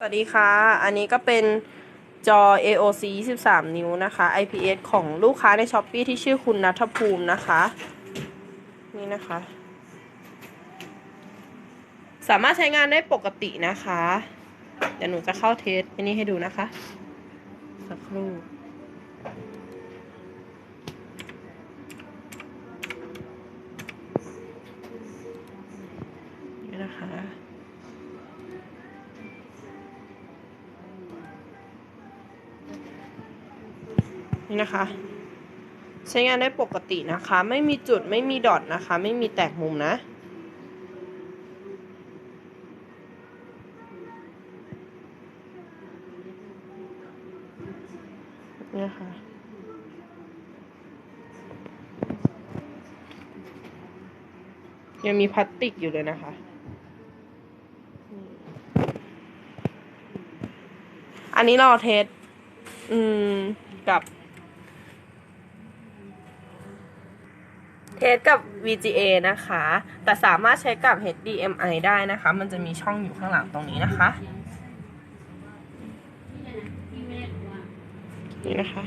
สวัสดีค่ะ อันนี้ก็เป็นจอ AOC 23 นิ้วนะคะ IPS ของลูกค้าใน s h อ p e e ที่ชื่อคุณนัทภูมินะคะ นี่นะคะ สามารถใช้งานได้ปกตินะคะ เดี๋ยวหนูจะเข้าเทสอันนี้ให้ดูนะคะ สักครู่ นี่นะคะ นี่นะคะ ใช้งานได้ปกตินะคะ ไม่มีจุดไม่มีดอทนะคะ ไม่มีแตกมุมนะนี่นะคะยังมีพลาสติกอยู่เลยนะคะ อันนี้เราเทส อืม กับ เทสกับ VGA นะคะ แต่สามารถใช้กับ HDMI ได้นะคะ มันจะมีช่องอยู่ข้างหลังตรงนี้นะคะ นี่นะคะ